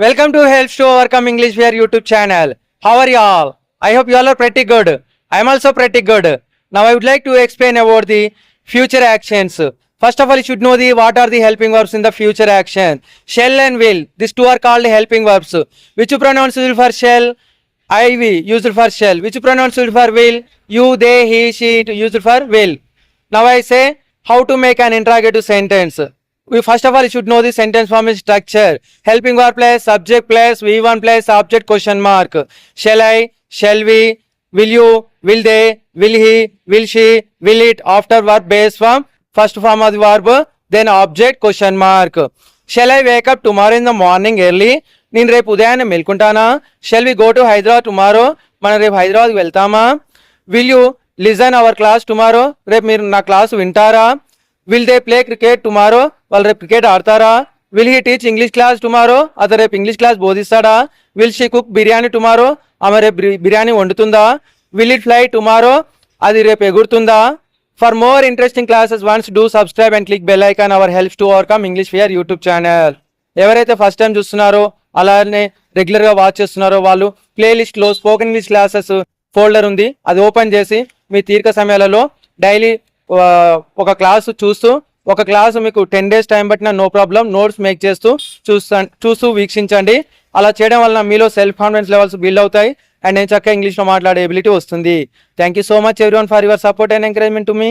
Welcome to Helps to Overcome English Fear YouTube channel. How are you all? I hope you all are pretty good. I am also pretty good. Now I would like to explain about the future actions. First of all, you should know what are the helping verbs in the future action. Shall and will. These two are called helping verbs. Which pronouns used for shall? I, we. Used for shall. Which pronouns used for will? You, they, he, she. Used for will. Now I say how to make an interrogative sentence. we first of all you should know the sentence form is structure helping verb plus subject plus v1 plus object question mark shall i shall we will you will they will he will she will it after verb base form first form of the verb then object question mark shall i wake up tomorrow in the morning early నేను రేపు ఉదయాన్నే మేల్కుంటానా shall we go to Hyderabad tomorrow మనం రేపు హైదరాబాద్కి వెళ్తామా will you listen our class tomorrow రేపు మీరు నా class వింటారా will they play cricket tomorrow వాళ్ళు రేపు క్రికెట్ ఆడతారా will he teach English class tomorrow అతను రేపు English class బోధిస్తాడా will she cook biryani tomorrow ఆమె రేపు బిర్యానీ వండుతుందా విల్ ఇట్ ఫ్లై టుమారో అది రేపు ఎగురుతుందా for more interesting classes once do subscribe and click bell icon our help to overcome English fear YouTube channel ఎవరైతే first time చూస్తున్నారో అలానే రెగ్యులర్గా watch చేస్తున్నారో వాళ్ళు ప్లేలిస్ట్లో స్పోకెన్ ఇంగ్లీష్ క్లాసెస్ ఫోల్డర్ ఉంది అది ఓపెన్ చేసి మీ తీరిక సమయాలలో డైలీ ఒక క్లాస్ చూస్తూ ఒక క్లాస్ మీకు టెన్ డేస్ టైం పట్టినా నో ప్రాబ్లం నోట్స్ మేక్ చేస్తూ చూస్తా చూస్తూ వీక్షించండి అలా చేయడం వలన మీలో సెల్ఫ్ కాన్ఫిడెన్స్ లెవెల్స్ బిల్డ్ అవుతాయి అండ్ నేను చక్కగా ఇంగ్లీష్లో మాట్లాడే ఎబిలిటీ వస్తుంది thank you so much every for your support and encouragement to me